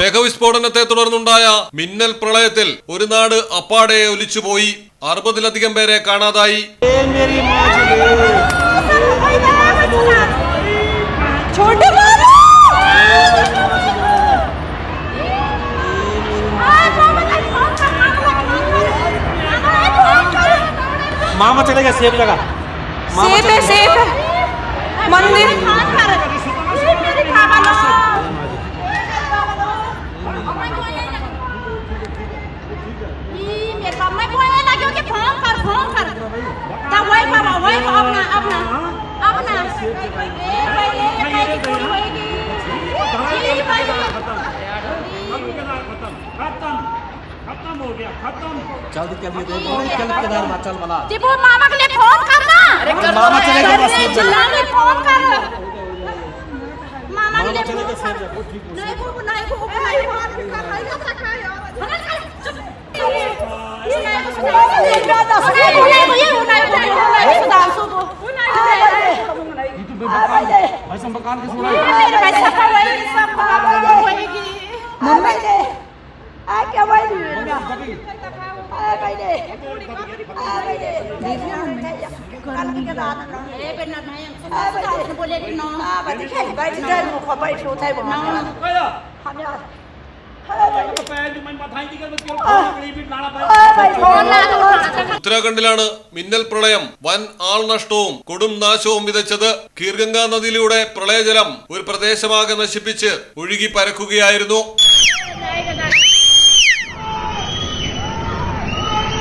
മേഘവിസ്ഫോടനത്തെ തുടർന്നുണ്ടായ മിന്നൽ പ്രളയത്തിൽ ഒരു നാട് അപ്പാടെ ഒലിച്ചുപോയി അറുപതിലധികം പേരെ കാണാതായി छोटे बाबू मामा चलेगा सेफ जगह मामा सेफ है सेफ है मंदिर जल्दी कर लिए बहुत जल्द केदार माचल वाला जी वो मामा के लिए फ़ोन करना अरे कर मामा चले गए बस चिल्ला में फ़ोन कर मामा के लिए फ़ोन कर नहीं वो नहीं वो नहीं ഉത്തരാഖണ്ഡിലാണ് മിന്നൽ പ്രളയം. വൻ ആൾനഷ്ടവും കൊടും നാശവും വിതച്ചത് കീർഗംഗ നദിയിലൂടെ പ്രളയജലം ഒരു പ്രദേശമാകെ നശിപ്പിച്ച് ഒഴുകി പരക്കുകയായിരുന്നു.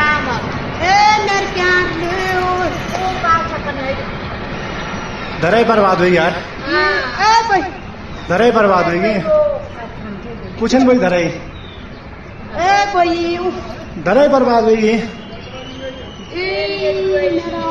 आने का काम है ए मेरे क्या ले ओ ओ बात करना है दराई बर्बाद हुई यार ए भाई दराई बर्बाद हुई कुछ नहीं बोल दराई ए भाई उफ, दराई बर्बाद हुई ए मेरा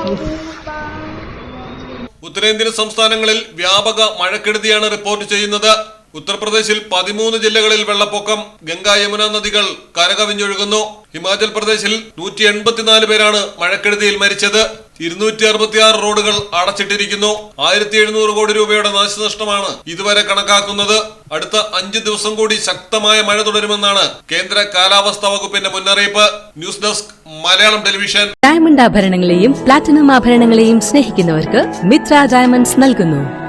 ഉത്തരേന്ത്യൻ സംസ്ഥാനങ്ങളിൽ വ്യാപക മഴക്കെടുതിയാണ് റിപ്പോർട്ട് ചെയ്യുന്നത് ഉത്തർപ്രദേശിൽ പതിമൂന്ന് ജില്ലകളിൽ വെള്ളപ്പൊക്കം ഗംഗ യമുന നദികൾ കരകവിഞ്ഞൊഴുകുന്നു. ഹിമാചൽ പ്രദേശിൽ നൂറ്റി എൺപത്തിനാല് പേരാണ് മഴക്കെടുതിയിൽ മരിച്ചത്. ഇരുന്നൂറ്റി അറുപത്തിയാറ് റോഡുകൾ അടച്ചിട്ടിരിക്കുന്നു. ആയിരത്തി എഴുന്നൂറ് കോടി രൂപയുടെ നാശനഷ്ടമാണ് ഇതുവരെ കണക്കാക്കുന്നത്. അടുത്ത അഞ്ച് ദിവസം കൂടി ശക്തമായ മഴ തുടരുമെന്നാണ് കേന്ദ്ര കാലാവസ്ഥാ വകുപ്പിന്റെ മുന്നറിയിപ്പ്. News desk Malayalam television. Diamond ആഭരണങ്ങളെയും platinum ആഭരണങ്ങളെയും സ്നേഹിക്കുന്നവർക്ക് മിത്ര ഡയമണ്ട്സ് നൽകുന്നു.